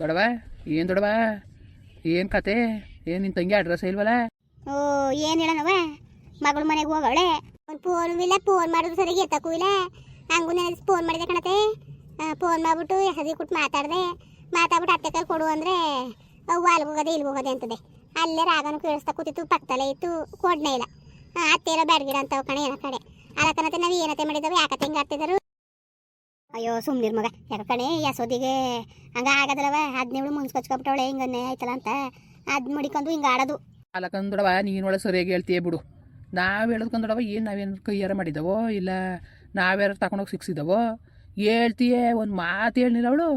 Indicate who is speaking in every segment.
Speaker 1: ದೊಡವ, ಏನು ದೊಡವ? ಏನು ಕತೆ? ಏನು ನಿನ್ನ ತಂಗಿ ಅಡ್ರೆಸ್ ಇಲ್ವಲ್ಲ
Speaker 2: ಓ, ಏನು ಹೇಳನವ? ಮಗಳು ಮನೆಗೆ ಹೋಗವಳೆ? ಒಂದ್ ಫೋನ್ ಇಲ್ಲ ಫೋನ್ ಮಾಡಿದ್ರು ಸರಿಗೆ ಎತ್ತಕ್ಕೂ ಇಲ್ಲ. ಹಂಗೂ ಫೋನ್ ಮಾಡಿದೆ ಕಣತೆ. ಫೋನ್ ಮಾಡ್ಬಿಟ್ಟು ಹಸಿ ಕೊಟ್ಟು ಮಾತಾಡಿದೆ. ಮಾತಾಡ್ಬಿಟ್ಟು ಅತ್ತೆ ಕೈ ಕೊಡು ಅಂದರೆ ಅವು ಅಲ್ಲಿ ಹೋಗೋದೆ ಇಲ್ಲಿ ಹೋಗೋದೆ ಅಂತದೆ. ಅಲ್ಲೇ ರಾಗನು ಕೇಳಿಸ್ತಾ ಕೂತಿತ್ತು, ಪಕ್ಕದಲ್ಲೇ ಇತ್ತು, ಕೊಡ್ನೇ ಇಲ್ಲ. ಅತ್ತೆ ಇರೋ ಬ್ಯಾಡ್ಗಿಡ ಅಂತ ಕಣೆ, ಏನೋ ಕಡೆ ಅಲ್ಲ ಕಣತೆ, ನಾವು ಏನತ್ತೆ ಮಾಡಿದ್ದಾವೆ ಯಾಕತ್ತೆ ಹಿಂಗೆ ಅಯ್ಯೋ, ಸುಮ್ನಿರ್ ಮಗ. ಯಾಕ ಕಣೆ ಯಸೋದಿಗೆ ಹಂಗ ಆಗದಲ್ಲವ? ಹದಿನೇಳು ಮುನ್ಸ್ಕೊಚ್ಕೊಬಿಟ್ಟವಳೆ ಹಿಂಗನ್ನೇ ಆಯ್ತಲ್ಲ ಅಂತ. ಅದ್ ಮಡಿಕೊಂಡು ಹಿಂಗೆ ಆಡೋದು.
Speaker 1: ಅಲ್ಲಕಂದ್ ದೊಡವ ನೀನು ಒಳ್ಳೆ ಸರಿಯಾಗಿ ಹೇಳ್ತೀಯ ಬಿಡು. ನಾವು ಹೇಳೋದ್ಕಂದ್ ಏನ್ ಏನು ನಾವೇನು ಕೈಯಾರ ಮಾಡಿದವೋ, ಇಲ್ಲ ನಾವ್ಯಾರು ತಗೊಂಡೋಗಿ ಸಿಕ್ಸಿದವೋ ಹೇಳ್ತೀಯೇ, ಒಂದು ಮಾತು ಹೇಳಿಲ್ಲ ಅವಳು.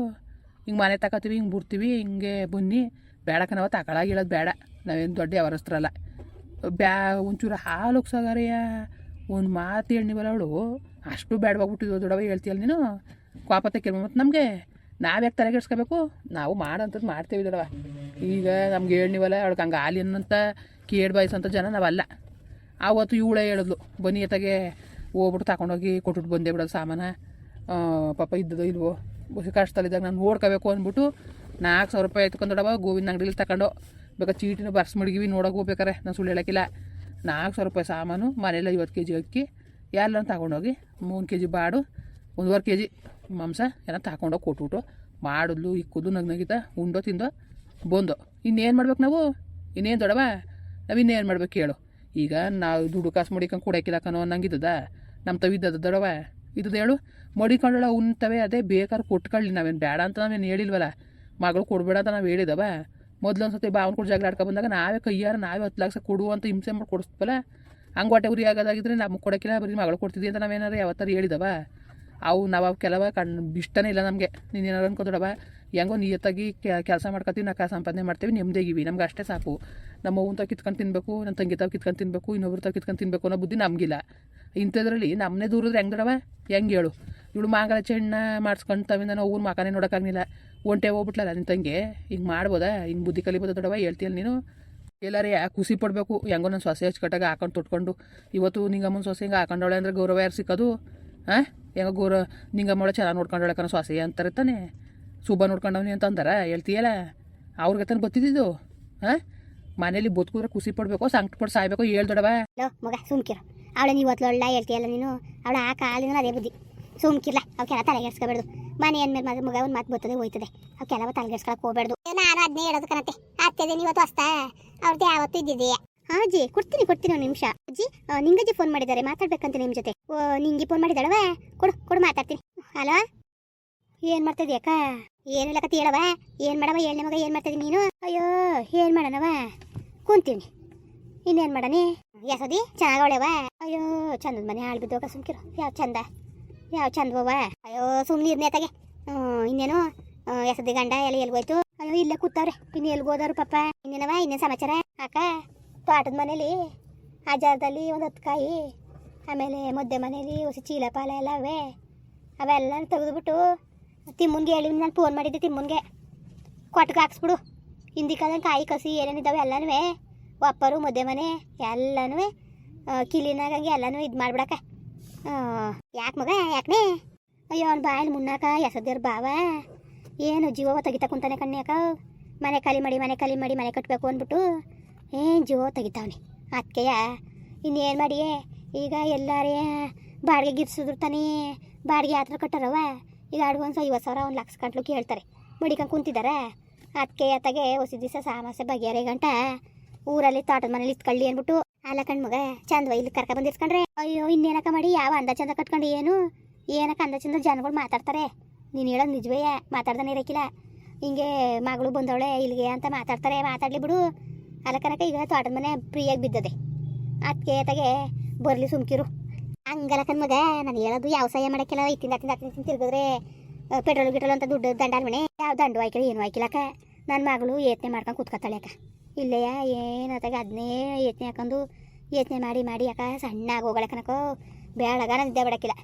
Speaker 1: ಹಿಂಗೆ ಮನೆ ತಗೋತೀವಿ ಹಿಂಗೆ ಬಿಡ್ತೀವಿ, ಹಿಂಗೆ ಬನ್ನಿ. ಬೇಡ ಕಣವ ತಗೊಳಾಗಿ ಹೇಳೋದು ಬೇಡ. ನಾವೇನು ದೊಡ್ಡ ಅವರಸ್ತ್ರಲ್ಲ ಬ್ಯಾ, ಒಂಚೂರು ಹಾಲು ಒಗ್ಸಾಗಾರಯ್ಯ ಒಂದು ಮಾತು ಹೇಳಿವಲ್ಲ ಅವಳು. ಅಷ್ಟು ಬೇಡವಾಗ್ಬಿಟ್ಟಿದ್ವು ದೊಡವ ಹೇಳ್ತೀಯಲ್ಲ ನೀನು? ಕ್ವಾಪತ್ತೆ ತೆಕ್ಕಿರ್ಬೋದು ಮತ್ತು ನಮಗೆ ನಾವ್ಯಾಕೆ ತಲೆಗೆಡ್ಸ್ಕೋಬೇಕು ನಾವು ಮಾಡೋಂಥದ್ದು ಮಾಡ್ತೇವೆ ಇದಡವ ಈಗ ನಮ್ಗೆ ಹೇಳಿವಲ್ಲ ಅವಳಿಗೆ ಹಂಗೆ ಹಾಲಿ ಅನ್ನಂತ ಕೇಡ್ ಬಾಯಿಸೋಂಥ ಜನ ನಾವಲ್ಲ. ಆವತ್ತು ಇವಳೇ ಹೇಳಿದ್ಲು, ಬನ್ನಿ ಎತ್ತಾಗೆ ಹೋಗ್ಬಿಟ್ಟು ತಗೊಂಡೋಗಿ ಕೊಟ್ಬಿಟ್ಟು ಬಂದೇ ಬಿಡೋದು ಸಾಮಾನ. ಪಾಪ ಇದ್ದದೋ ಇಲ್ವೋ? ಬಸ್ ಕಷ್ಟದಲ್ಲಿದ್ದಾಗ ನಾನು ನೋಡ್ಕೋಬೇಕು ಅಂದ್ಬಿಟ್ಟು ನಾಲ್ಕು ಸಾವಿರ ರೂಪಾಯಿ ಎತ್ಕೊಂಡೊಡವ ಗೋವಿನ ಅಂಗಡಿಲಿ ತಗೊಂಡು ಬೇಕಾ ಚೀಟಿನ ಬರ್ಸ್ ಮಡಗಿವಿ, ನೋಡೋಕೆ ಹೋಗ್ಬೇಕಾರೆ, ನಾನು ಸುಳ್ಳು ಹೇಳೋಕ್ಕಿಲ್ಲ. ನಾಲ್ಕು ಸಾವಿರ ರೂಪಾಯಿ ಸಾಮಾನು ಮನೇಲಿ ಐವತ್ತು ಕೆ ಜಿ ಅಕ್ಕಿ ಎಲ್ಲ ತಗೊಂಡೋಗಿ ಮೂರು ಕೆ ಜಿ ಬಾಡು, ಒಂದೂವರೆ ಕೆ ಜಿ ಮಾಂಸ ಎಲ್ಲ ತಗೊಂಡೋಗಿ ಕೊಟ್ಬಿಟ್ಟು ಮಾಡಿದ್ಲು ಇಕ್ಕುದು ನಗ್ ನಗಿತ ಉಂಡೋ, ತಿಂದೋ, ಬಂದೋ. ಇನ್ನೇನು ಮಾಡ್ಬೇಕು ನಾವು? ಇನ್ನೇನು ದೊಡವ ನಾವು ಇನ್ನೇನು ಮಾಡ್ಬೇಕು ಹೇಳು. ಈಗ ನಾವು ದುಡ್ಡು ಕಾಸು ಮಡಿಕೊಂಡು ಅನ್ನಂಗಿದದ ಅನ್ನಂಗಿದ್ದದ ನಮ್ಮ ತವಿದ್ದದ ದೊಡವ ಇದ್ದದ ಹೇಳು. ಮಡಿಕೊಂಡಳ ಉಣ್ತವೆ ಅದೇ ಬೇಕಾದ್ರೆ ಕೊಟ್ಕೊಳ್ಳಿ. ನಾವೇನು ಬೇಡ ಅಂತ ನಾವೇನು ಹೇಳಿಲ್ವಲ್ಲ? ಮಗಳು ಕೊಡಬೇಡ ಅಂತ ನಾವು ಹೇಳಿದವ. ಮೊದಲೊಂದು ಸತಿ ಬಾವನ ಕೊಟ್ಟು ಜಗಳ ಆಡ್ಕೊ ಬಂದಾಗ ನಾವೇ ಕೈಯಾರ ನಾವೇ ಹತ್ತು ಲಕ್ಷ ಕೊಡು ಅಂತ ಹಿಂಸೆ ಮಾಡಿ ಕೊಡಿಸ್ತಲ್ಲ ಹಂಗೆ ಹೊಟ್ಟೆ ಉರಿ ಆಗೋದಾಗಿದ್ರೆ ನಮ್ಗೆ ಕೊಡೋಕ್ಕಿಲ್ಲ, ಬರೀ ಮಗಳು ಕೊಡ್ತಿದ್ದಿ ಅಂತ ನಾವೇನಾರು ಯಾವತ್ತಾರು ಹೇಳಿದವ? ಅವು ನಾವು ಅವು ಕೆಲವ ಕಣ್ ಇಷ್ಟನೇ ಇಲ್ಲ ನಮಗೆ. ನೀನು ಏನಾರು ಅನ್ಕೋದೊಡವ ಹೆಂಗೋ ನಿಯತ್ತಾಗಿ ಕೆಲಸ ಮಾಡ್ಕೊತೀವಿ ನಾ ಸಂಪಾದನೆ ಮಾಡ್ತೀವಿ ನೆಮ್ಮದಿಗಿವಿ ನಮ್ಗೆ ಅಷ್ಟೇ ಸಾಕು. ನಮ್ಮ ಅವ್ನ ತಾವು ಕಿತ್ಕೊಂಡು ತಿನ್ನಬೇಕು ನನ್ನ ತಂಗಿ ತಾವು ಕಿತ್ಕೊಂಡು ತಿನ್ನಬೇಕು ಇನ್ನೊಬ್ರು ತಾವು ಕಿತ್ಕೊಂಡು ತಿನ್ನಬೇಕು ಅನ್ನೋ ಬುದ್ಧಿ ನಮಗಿಲ್ಲ. ಇಂಥದ್ರಲ್ಲಿ ನಮ್ಮನೆ ದೂರದ್ರೆ ಹೆಂಗೆ ದೊಡವ ಹೆಂಗೆ ಹೇಳು? ಇವಳು ಮಾಂಗಲ ಚೆಣ್ಣ ಮಾಡಿಸ್ಕೊಂತವಿಂದ ನಾವು ಊರು ಮಕನೇ ನೋಡೋಕ್ಕಾಗಲಿಲ್ಲ ಒಂಟೆ ಹೋಗ್ಬಿಟ್ಲಲ್ಲ ನಿನ್ನ ತಂಗಿ? ಹಿಂಗೆ ಮಾಡ್ಬೋದಾ? ಹಿಂಗೆ ಬುದ್ಧಿ ಕಲಿಬೋದ ದೊಡವ ಹೇಳ್ತೀಯಲ್ಲ ನೀನು? ಎಲ್ಲಾರೇ ಖುಷಿ ಪಡಬೇಕು. ಹೆಂಗೋ ನನ್ನ ಸೊಸೆ ಹಚ್ಕಟ್ಟಾಗ ಹಾಕೊಂಡು ತೊಟ್ಕೊಂಡು. ಇವತ್ತು ನಿಂಗಮ್ಮನ ಸೊಸೆ ಹಿಂಗೆ ಹಾಕೊಂಡವಳೆ ಅಂದರೆ ಗೌರವ ಯಾರು ಸಿಕ್ಕೋದು? ಹಾಂ? ಹೆಂಗ ನಿಂಗ ಮಾಡೋ ಚೆನ್ನಾಗಿ ನೋಡ್ಕೊಂಡಾಳಕನ ಸ್ವಾಸಿ ಅಂತಾರೆ ತಾನೆ. ಶುಭ ನೋಡ್ಕೊಂಡವನಿ ಅಂತ ಅಂದಾರ ಹೇಳ್ತೀಯಲ್ಲ? ಅವ್ರಿಗೆ ತಾನೆ ಬತ್ತಿದ್ದು ಹಾಂ? ಮನೇಲಿ ಬದುಕಿದ್ರೆ ಖುಷಿ ಪಡ್ಬೇಕು, ಸಂಕಟ ಪಡ್ ಸಾಯ್ಬೇಕು ಹೇಳ್ದೊಡವ
Speaker 2: ಮಗ, ಸುಮ್ಕಿರು. ಅವಳೆ ನೀವು ಒತ್ಲೊಳ್ಳ ಹೇಳ್ತೀಯಲ್ಲ ನೀನು? ಅವಳ ಆ ಕಾಲಿನ ಅದೇ ಬುದ್ಧಿ. ಸುಮ್ಕಿರ್ಲ ಅವಕ್ಕೆಲ್ಲ ತಲೆಗೆಡ್ಸ್ಕೊಬೇಡ್ದು. ಮನೆ ಅಂದ್ಮೇಲೆ ಮಗ ಒಂದು ಮಾತು ಬರ್ತದೆ ಹೋಯ್ತದೆ. ಅವಕ್ಕೆಲ್ಲ ತಲೆಗೆಡ್ಸ್ಕೊಳಕ್ ಹೋಗ್ಬೇಡ್ದು. ನಾನು ಅದನ್ನೇ ಹೇಳೋದು ಕಣತೆ. ಅತ್ತೆದೆ ನೀವತ್ತು ಹೊಸ್ತಾ? ಅವ್ರದ್ದು ಯಾವತ್ತೂ ಇದ್ದಿದೆಯಾ ಹಾಂ ಅಜ್ಜಿ, ಕೊಡ್ತೀನಿ ಕೊಡ್ತೀನಿ ಒಂದು ನಿಮಿಷ. ಅಜ್ಜಿ ನಿಂಗಜ್ಜಿ ಫೋನ್ ಮಾಡಿದ್ದಾರೆ, ಮಾತಾಡ್ಬೇಕಂತ ನಿಮ್ಮ ಜೊತೆ. ಓ, ನಿಂಗೆ ಫೋನ್ ಮಾಡಿದಾಳವೇ ಕೊಡು ಕೊಡು ಮಾತಾಡ್ತೀನಿ. ಹಲೋ ಏನು ಮಾಡ್ತಾ ಅಕ್ಕ? ಏನಿಲ್ಲ ಕತ್ತಿ ಹೇಳವ ಏನು ಮಾಡವ ಏಳನೇ ಮಗ ಏನು ಮಾಡ್ತಿದ್ದೀನಿ ನೀನು? ಅಯ್ಯೋ, ಏನು ಮಾಡೋಣವ ಕುಂತೀನಿ. ಇನ್ನೇನು ಮಾಡನಿ? ಯಸದಿ ಚೆನ್ನಾಗವಳೆವ ಅಯ್ಯೋ, ಚಂದದ ಮನೆ ಹಾಳು ಬಿದ್ದೋಗ ಸುಮ್ಕಿರು. ಯಾವ ಚಂದ? ಯಾವ ಚಂದವ ಅಯ್ಯೋ ಸುಮ್ಮನೆ ಇರ್ನೇತಾಗೆ ಇನ್ನೇನು? ಯಾಸದಿ ಗಂಡ, ಎಲ್ಲ ಎಲ್ಗೋಯ್ತು? ಅಯ್ಯೋ, ಇಲ್ಲೇ ಕೂತವ್ರೆ. ಇನ್ನು ಎಲ್ಗೋದವ್ರು ಪಾಪ. ಇನ್ನೇನವ ಇನ್ನೇನು ಸಮಾಚಾರ? ಅಕ್ಕ? ತೋಟದ ಮನೇಲಿ, ಆ ಒಂದು ಹತ್ತು ಕಾಯಿ, ಆಮೇಲೆ ಮುದ್ದೆ ಮನೇಲಿ ಹೊಸ ಚೀಲ ಪಾಲ ಎಲ್ಲ ಅವೆ, ಅವೆಲ್ಲ ತೆಗೆದುಬಿಟ್ಟು ತಿಮ್ಮನ್ಗೆ ಹೇಳಿ ನಾನು ಫೋನ್ ಮಾಡಿದ್ದೆ ತಿಮ್ಮನ್ಗೆ. ಕೊಟ್ಟಿಗೆ ಹಾಕ್ಸ್ಬಿಡು. ಕಾಲದಲ್ಲಿ ಕಾಯಿ ಕಸಿ ಏನೇನಿದ್ದಾವೆ ಎಲ್ಲನೂ ಒಪ್ಪರು, ಮುದ್ದೆ ಮನೆ ಎಲ್ಲನೂ ಕಿಲಿನಾಗಂಗೆ ಎಲ್ಲನೂ ಇದು ಮಾಡ್ಬಿಡಕ ಯಾಕೆ ಮಗ ಯಾಕೆ ಅಯ್ಯೋ, ಅವ್ನು ಬಾಯಲ್ಲಿ ಮುನ್ನಾಕ ಎಸದೇರ್ ಬಾವ ಏನು ಜೀವ ತೆಗಿತಾ ಕುಂತಾನೆ ಕಣ್ಯಾಕ. ಮನೆ ಖಾಲಿ ಮಾಡಿ, ಮನೆ ಖಾಲಿ ಮಾಡಿ, ಮನೆ ಕಟ್ಟಬೇಕು ಅಂದ್ಬಿಟ್ಟು ಏನು ಜೋ ತೆಗಿತಾವನಿ. ಅದಕ್ಕೆಯ ಇನ್ನೇನು ಮಾಡಿಯೇ? ಈಗ ಎಲ್ಲಾರೇ ಬಾಡಿಗೆ ಗಿರ್ಸಿದ್ರು ತಾನೇ. ಬಾಡಿಗೆ ಯಾತ್ರ ಕಟ್ಟಾರವ? ಈಗ ಅಡ್ವಾನ್ಸ್ ಐವತ್ತು ಸಾವಿರ, ಒಂದು ಲಕ್ಷ ಗಂಟ್ಲು ಕೇಳ್ತಾರೆ. ಮಡಿಕೊಂಡು ಕುಂತಿದ್ದಾರೆ ಅದಕ್ಕೆ ಅತ್ತಗೆ ಹೊಸ ದಿವಸ ಸಮಸ್ಯೆ ಬಗೆಹರಿ ಗಂಟ. ಊರಲ್ಲಿ ತೋಟದ ಮನೇಲಿ ಇತ್ಕೊಳ್ಳಿ ಅಂದ್ಬಿಟ್ಟು, ಅಲ್ಲ ಕಣ್ ಮಗ ಚಂದವ ಇಲ್ಲಿ ಕರ್ಕ ಬಂದಿರ್ಸ್ಕೊಂಡ್ರೆ? ಅಯ್ಯೋ, ಇನ್ನೇನಕ್ಕ ಮಾಡಿ? ಯಾವ ಅಂದ ಚಂದ ಕಟ್ಕೊಂಡು ಏನು? ಏನಕ್ಕ ಅಂದ ಚಂದ ಜನಗಳು ಮಾತಾಡ್ತಾರೆ? ನೀನು ಹೇಳೋದು ನಿಜವೇ, ಮಾತಾಡ್ದಾನೆ ಇರಕ್ಕಿಲ್ಲ ಹಿಂಗೆ ಮಗಳು ಬಂದವಳೆ ಇಲ್ಲಿಗೆ ಅಂತ ಮಾತಾಡ್ತಾರೆ. ಮಾತಾಡ್ಲಿ ಬಿಡು. ಅಲ್ಲ ಕನಕ ಈಗ ತೋಟದ ಮನೆ ಫ್ರೀಯಾಗಿ ಬಿದ್ದದೆ. ಅದಕ್ಕೆ ತಗೆ ಬರಲಿ ಸುಮ್ಕಿರು. ಹಂಗಲಕನ ಮಗ, ನಾನು ಹೇಳೋದು ಯಾವ ಸಹಾಯ ಮಾಡೋಕ್ಕಿಲ್ಲ. ಇತ್ತಿಂದ ಅತ್ತಿಂದ ಅತ್ತಿಂದ ತಿರ್ಗಿದ್ರೆ ಪೆಟ್ರೋಲ್, ಗಿಟ್ರೋಲ್ ಅಂತ ದುಡ್ಡು ದಂಡ ಮನೆ. ಯಾವ ದಂಡು ಹಾಕಿಲ್ಲ, ಏನು ಹಾಕಿಲ್ಲಕ್ಕ ನನ್ನ ಮಗಳು ಯತ್ನೆ ಮಾಡ್ಕೊಂಡು ಕೂತ್ಕೊತಾಳೆ ಅಕ್ಕ. ಏನು ಏನತ್ತಾಗ ಅದನ್ನೇ ಯತ್ನೆ ಹಾಕೊಂಡು ಯತ್ನೆ ಮಾಡಿ ಮಾಡಿ ಅಕ್ಕ ಸಣ್ಣ ಆಗೋಗಳ ಬೇಳಗಾನ ಬೇಳಗ ನಿದ್ದೆ ಬಿಡಕ್ಕಿಲ್ಲ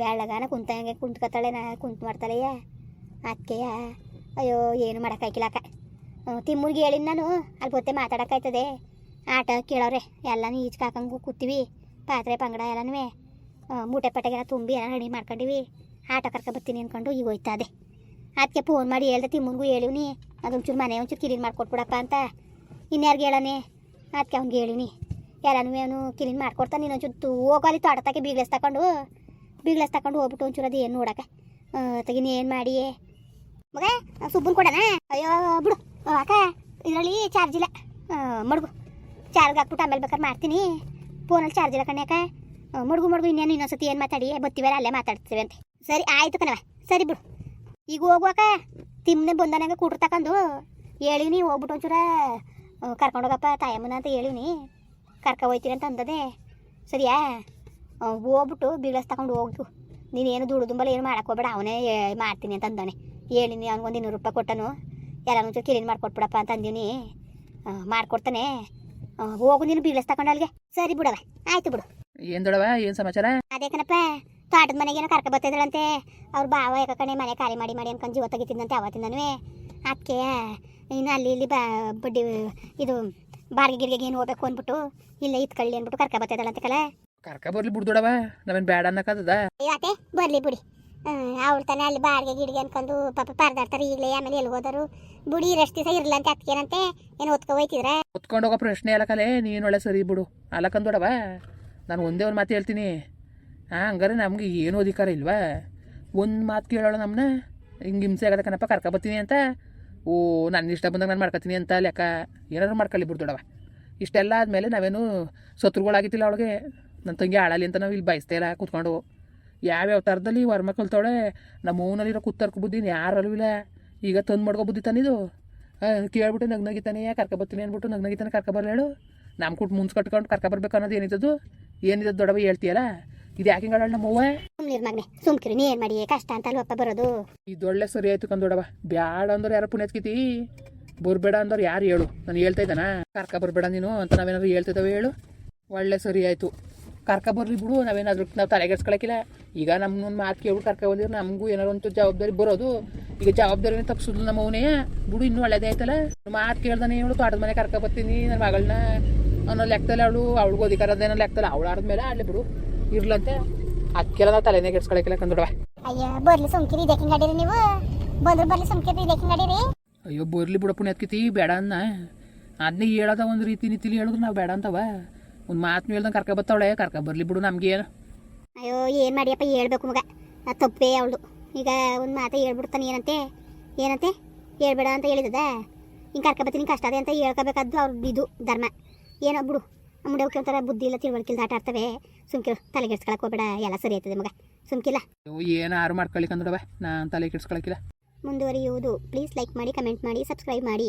Speaker 2: ಬೇಳಗನ ಕುಂತಂಗೆ ಕುಂತ್ಕೊತಾಳೆ, ನಾ ಕುಂತು ಮಾಡ್ತಾಳೆಯ ಅದಕ್ಕೆಯ ಅಯ್ಯೋ, ಏನು ಮಾಡೋಕ್ಕಾಗಿಲ್ಲ ಅಕ್ಕ. ತಿಮ್ಮೂರಿಗೆ ಹೇಳಿನ ನಾನು. ಅಲ್ಲಿ ಗೊತ್ತೆ ಮಾತಾಡೋಕ್ಕಾಯ್ತದೆ. ಆಟ ಕೇಳೋರೆ, ಎಲ್ಲನೂ ಈಜ್ಗೆ ಹಾಕಂಗು ಕೂತೀವಿ. ಪಾತ್ರೆ, ಪಂಗಡ ಎಲ್ಲನೂ ಮೂಟೆ ಪಟ್ಟೆಗೆಲ್ಲ ತುಂಬಿ ಎಲ್ಲ ರೆಡಿ ಮಾಡ್ಕೊಂಡಿವಿ. ಆಟ ಕರ್ಕೊ ಬರ್ತೀನಿ ಅಂದ್ಕೊಂಡು ಈಗ ಹೋಯ್ತಾ ಅದೇ ಅದಕ್ಕೆ ಫೋನ್ ಮಾಡಿ ಹೇಳ್ದೆ ತಿಮ್ಮನ್ಗೂ ಹೇಳಿವ್ನಿ. ಅದೊಂಚೂರು ಮನೆ ಒಂಚೂರು ಕ್ಲೀನ್ ಮಾಡ್ಕೊಟ್ಬಿಡಪ್ಪ ಅಂತ. ಇನ್ಯಾರಿಗೆ ಹೇಳನೆ? ಅದಕ್ಕೆ ಅವ್ನಿಗೆ ಹೇಳಿನಿ ಎಲ್ಲನೂ ಅವನು ಕ್ಲೀನ್ ಮಾಡ್ಕೊಡ್ತಾನೆ ನೀನು ಒಂಚೂರು ಹೋಗೋ ಅಲ್ಲಿ ತೋಟಕ್ಕೆ ಬೀಗ್ಲೆಸ್ ತಗೊಂಡು ಬೀಗ್ಲೆಸ್ ತಗೊಂಡು ಹೋಗ್ಬಿಟ್ಟು ಒಂಚೂರು ಅದು ಏನು ನೋಡಕ್ಕೆ ತೆಗಿನಿ ಏನು ಮಾಡಿ ಮಗ, ಸುಬ್ಬನ್ ಕೊಡೋಣ ಅಯ್ಯೋ, ಬಿಡು. ಅಕ್ಕ, ಇದರಲ್ಲಿ ಚಾರ್ಜ್ ಇಲ್ಲ. ಮಡುಗು. ಚಾರ್ಜ್ ಹಾಕ್ಬಿಟ್ಟು ಆಮೇಲೆ ಬೇಕಾದ್ರೆ ಮಾಡ್ತೀನಿ. ಫೋನಲ್ಲಿ ಚಾರ್ಜ್ ಇಲ್ಲ ಕಣ್ಯಾಕ ಮಡುಗು, ಮಡ್ಗು, ಇನ್ನೇನು ಇನ್ನೊಂದ್ಸತಿ ಏನು ಮಾತಾಡಿ? ಬತ್ತಿವರ ಅಲ್ಲೇ ಮಾತಾಡ್ತೀವಿ ಅಂತ. ಸರಿ, ಆಯ್ತು ಕಣವ ಸರಿ ಬಿಡು. ಈಗ ಹೋಗುವಾಗ ತಿಮ್ಮನೆ ಬಂದನಾಗ ಕೂಟ್ರು ತಕೊಂಡು. ಹೇಳಿನಿ ಹೋಗ್ಬಿಟ್ಟು ಒಂಚೂರ ಕರ್ಕೊಂಡೋಗಪ್ಪ ತಾಯಮ್ಮನ ಅಂತ ಹೇಳಿನಿ ಕರ್ಕ ಹೋಯ್ತೀರಿ ಅಂತ ಅಂದದೆ. ಸರಿಯಾ? ಹೋಗ್ಬಿಟ್ಟು ಬೀಳಸ್ ತಗೊಂಡು ಹೋಗು ನೀನೇನು ದುಡ್ದುಂಬಲ್ಲ ಏನು ಮಾಡಕ್ಕೆ ಹೋಗ್ಬೇಡ. ಅವನೇ ಮಾಡ್ತೀನಿ ಅಂತ ಅಂದಾನೆ ಹೇಳಿನಿ ಅವ್ನಿಗೊಂದು ಇನ್ನೂರು ರೂಪಾಯಿ ಕೊಟ್ಟನು. ಎಲ್ಲ ಒಂಚೂರು ಕ್ಲೀನ್ ಮಾಡ್ಕೊಟ್ಬಿಡಪ್ಪ ಅಂತ ಅಂದೀನಿ ಮಾಡ್ಕೊಡ್ತಾನೆ. ಹೋಗು ನೀನು ಬೀಳಸ್ ತಗೊಂಡು ಅಲ್ಲಿಗೆ. ಸರಿ ಬಿಡವ ಆಯ್ತು ಬಿಡು.
Speaker 1: ಏನ್ ದೊಡವ ಏನ್ ಸಮಾಚಾರ?
Speaker 2: ಅದೇ ಕಣಪ್ಪ ತೋಟದ ಏನೋ ಕರ್ಕ ಬರ್ತಿದ್ರಂತೆ. ಅವ್ರ ಬಾವ ಯಾಕ ಕಣೆ ಮನೆ ಖಾಲಿ ಮಾಡಿ ಮಾಡಿ ಅನ್ಕೊಂಡು ಜೀವ ತೆಗಿತಿದ್ದಂತೆ ಅವತ್ತಿಂದನೂ. ಅದಕ್ಕೆ ಇನ್ನು ಅಲ್ಲಿ ಇಲ್ಲಿ ಬಾ ಬಡ್ಡಿ ಇದು ಬಾರ್ಗೆ ಗಿರ್ಗೆ ಏನು ಹೋಗ್ಬೇಕು ಅಂದ್ಬಿಟ್ಟು ಇಲ್ಲೇ ಇತ್ಕೊಳ್ಳಿ ಅಂದ್ಬಿಟ್ಟು ಕರ್ಕ ಬರ್ತಿದ್ದಾಳಂತೆ ಕಲೆ
Speaker 1: ಕರ್ಕ ಬರ್ಲಿ ಬಿಡ್ದೊಡವ ನಾವೇನು ಬೇಡ ಅನ್ನಕ್ಕದ
Speaker 2: ಬರ್ಲಿ ಬಿಡಿ. ಅವ್ಳು ತಾನೇ ಅಲ್ಲಿ ಬಾಡಿಗೆ ಗಿಡಿಗೆ ಅನ್ಕೊಂಡು ಪಾಪ ಪರದಾಡ್ತಾರೆ. ಈಗಲೇ ಆಮೇಲೆ ಎಲ್ಲಿ ಹೋದರು? ಬುಡಿ ಎಷ್ಟು ದಿವಸ ಅಂತ ಅದಕ್ಕೇನಂತೆ ಏನು ಒತ್ಕೊ ಹೋಯ್ತಿದ್ರ?
Speaker 1: ಹೊತ್ಕೊಂಡು ಹೋಗೋ ಪ್ರಶ್ನೆ ಅಲ್ಲ ಕಲೆ, ನೀನು ಒಳ್ಳೆ ಸರಿ ಬಿಡು. ಅಲ್ಲಕಂದೊಡವ ನಾನು ಒಂದೇ ಒಂದು ಮಾತು ಹೇಳ್ತೀನಿ. ಹಾಂ ಹಂಗಾರೆ ನಮ್ಗೆ ಏನೂ ಅಧಿಕಾರ ಇಲ್ವಾ? ಒಂದು ಮಾತು ಕೇಳೋಣ ನಮ್ಮನ್ನ ಹಿಂಗೆ ಹಿಂಸೆ ಆಗದ ಕಣಪ್ಪ, ಕರ್ಕ ಬರ್ತೀನಿ ಅಂತ. ಓ ನನ್ನ ಇಷ್ಟ ಬಂದಾಗ ನಾನು ಮಾಡ್ಕೊತೀನಿ ಅಂತ ಲೆಕ್ಕ. ಏನಾದ್ರು ಮಾಡ್ಕೊಳ್ಳಿ ಬಿಡು ದೊಡವ ಇಷ್ಟೆಲ್ಲ ಆದಮೇಲೆ ನಾವೇನು ಶತ್ರುಗಳಾಗಿತ್ತಿಲ್ಲ ಅವಳಿಗೆ. ನನ್ನ ತಂಗಿ ಆಳಲಿ ಅಂತ ನಾವು ಇಲ್ಲಿ ಬಯಸ್ತಾ ಇಲ್ಲ, ಕೂತ್ಕೊಂಡು. ಯಾವ್ಯಾವ ಥರದಲ್ಲಿ ವರ್ಮ ಕಲ್ತವಳೆ? ನಮ್ಮ ಊನಲ್ಲಿರೋ ಕುತ್ತರ್ಕ ಬುದ್ಧಿ ಯಾರಲ್ಲೂ ಇಲ್ಲ. ಈಗ ತಂದು ಮಾಡ್ಕೋ ಬುದ್ಧಿ ತಾನಿದು ಕೇಳ್ಬಿಟ್ಟು ನಗ್ನಗಿತಾನೆ ಕರ್ಕ ಬರ್ತೀನಿ ಅಂದ್ಬಿಟ್ಟು ನಗ್ನಗಿತಾನೆ ಕರ್ಕೊ ಹೇಳು ನಮ್ಮ ಕುಟ್ ಮುಂಚೆ ಕಟ್ಕೊಂಡು ಕರ್ಕ ಬರ್ಬೇಕು ಅನ್ನೋದು ಏನಿದ್ದದು? ಏನಿದೆ ದೊಡ್ಡವ ಹೇಳ್ತೀಯಲ್ಲ? ಇದು ಯಾಕೆ ಹಿಂಗಾಳ ನಮ್ಮವ್ವ
Speaker 2: ಸುಮ್ನಿರ್ ಮಗನೆ ಸುಮ್ಕಿರಿ ನೀ ಏನು ಮಾಡಿ? ಕಷ್ಟ ಅಂತ ಅಲ್ವಪ್ಪ ಬರೋದು.
Speaker 1: ಇದೊಳ್ಳೆ ಸರಿ ಆಯ್ತು ಕಂದೊಡವ ಬ್ಯಾಡ ಅಂದ್ರೆ ಯಾರು ಪುಣ್ಯತ್ಕಿತಿ ಬರ್ಬೇಡ ಅಂದ್ರೆ ಯಾರು ಹೇಳು? ನಾನು ಹೇಳ್ತಾ ಇದ್ದಾನ? ಕರ್ಕ ಬರ್ಬೇಡ ನೀನು ಅಂತ ನಾವೇನಾದ್ರು ಹೇಳ್ತಿದ್ದಾವೆ ಹೇಳು. ಒಳ್ಳೆ ಸರಿ ಆಯಿತು. ಕರ್ಕ ಬರ್ಲಿ ಬಿಡು ನಾವೇನಾದ್ರೂ ನಾವು ತಲೆಗೆಡ್ಸ್ಕೊಳಕಿಲ್ಲ. ಈಗ ನಮ್ಮನ್ನೊಂದು ಮಾತು ಕೇಳ್ಬಿಟ್ಟು ಕರ್ಕ ಬಂದಿರ ನಮಗೂ ಏನಾರು ಒಂದು ಜವಾಬ್ದಾರಿ ಬರೋದು. ಈಗ ಜವಾಬ್ದಾರಿ ತಪ್ಪಿಸಿದ್ಲು ನಮ್ಮ ಅವನೇ ಬಿಡು ಇನ್ನೂ ಒಳ್ಳೇದೇ ಆಯ್ತಲ್ಲ? ಮಾತು ಕೇಳ್ದಾನೆ ಹೇಳು ತೋಟದ ಮನೆ ಕರ್ಕ ಬರ್ತೀನಿ ನನ್ನ ಮಗಳನ್ನ ಅನ್ನೋ ಲೆಕ್ಕದಲ್ಲಿ ಅವಳು ಅವಳಿಗೂ ಅಧಿಕಾರ ಅದೇನೋ ಲೆಕ್ಕದಲ್ಲಿ ಅವಳು ಮೇಲೆ ಆಡಲಿ ಬಿಡು. ಇರ್ಲಂತೆ. ಅದಕ್ಕೆಲ್ಲ ನಾವು ತಲೆನೇ ಕೆಡ್ಸ್ಕೊಳಕಿಲ್ಲ ಕಂದೊಡವ
Speaker 2: ಅಯ್ಯ ಬರ್ಲಿ ಸುಮ್ಕಿರಿ ಇದಕ್ಕೆ ನಡೀರಿ ನೀವು. ಬಂದ್ರೆ ಬರ್ಲಿ ಸುಮ್ಕಿರಿ ಇದಕ್ಕೆ ನಡೀರಿ
Speaker 1: ಅಯ್ಯೋ ಬರ್ಲಿ ಬಿಡ ಪುಣ್ಯತ್ಕಿತಿ ಬೇಡ ಅನ್ನ. ಅದನ್ನೇ ಹೇಳೋದ ಒಂದು ರೀತಿ ನೀತಿಲಿ ಹೇಳಿದ್ರು ನಾವು ಬೇಡ ಅಂತವ. ಒಂದು ಮಾತು ಹೇಳ್ದಂಗೆ ಕರ್ಕ ಬತ್ತಾವಳೆ ಕರ್ಕ ಬರ್ಲಿ ಬಿಡು ನಮ್ಗೆ ಏನು?
Speaker 2: ಅಯ್ಯೋ ಏನು ಮಾಡಿಯಪ್ಪ ಹೇಳ್ಬೇಕು ಮಗ. ತಪ್ಪೇ ಅವಳು. ಈಗ ಒಂದು ಮಾತು ಹೇಳ್ಬಿಡ್ತಾನೆ ಏನಂತೆ? ಏನಂತೆ? ಹೇಳ್ಬೇಡ ಅಂತ ಹೇಳಿದದ? ಹಿಂಗೆ ಕರ್ಕೊಬತ್ತೀನಿ ಕಷ್ಟ ಅದೇ ಅಂತ ಹೇಳ್ಕೋಬೇಕಾದ್ದು ಅವ್ರ ಇದು ಧರ್ಮ. ಏನೋ ಬಿಡು. ಮುಂಡೆ ಒಂಥರ ಬುದ್ಧಿ ಇಲ್ಲ ತಿಳುವಳಿಕೆ ದಾಟ ಆಡ್ತವೆ. ಸುಮ್ಕಿರು ತಲೆಗೆಡ್ಸ್ಕೊಳಕ್ ಹೋಗ್ಬೇಡ ಎಲ್ಲ ಸರಿ ಆಯ್ತದೆ ಮಗ. ಸುಮ್ಕಿಲ್ಲ
Speaker 1: ಏನಾರು ಮಾಡ್ಕೊಳ್ಳಿಕ್ಕಂದಡವ ನಾನು ತಲೆ ಕೆಡ್ಸ್ಕೊಳಕಿಲ್ಲ.
Speaker 2: ಮುಂದುವರಿಯುವುದು. ಪ್ಲೀಸ್ ಲೈಕ್ ಮಾಡಿ ಕಮೆಂಟ್ ಮಾಡಿ ಸಬ್ಸ್ಕ್ರೈಬ್ ಮಾಡಿ.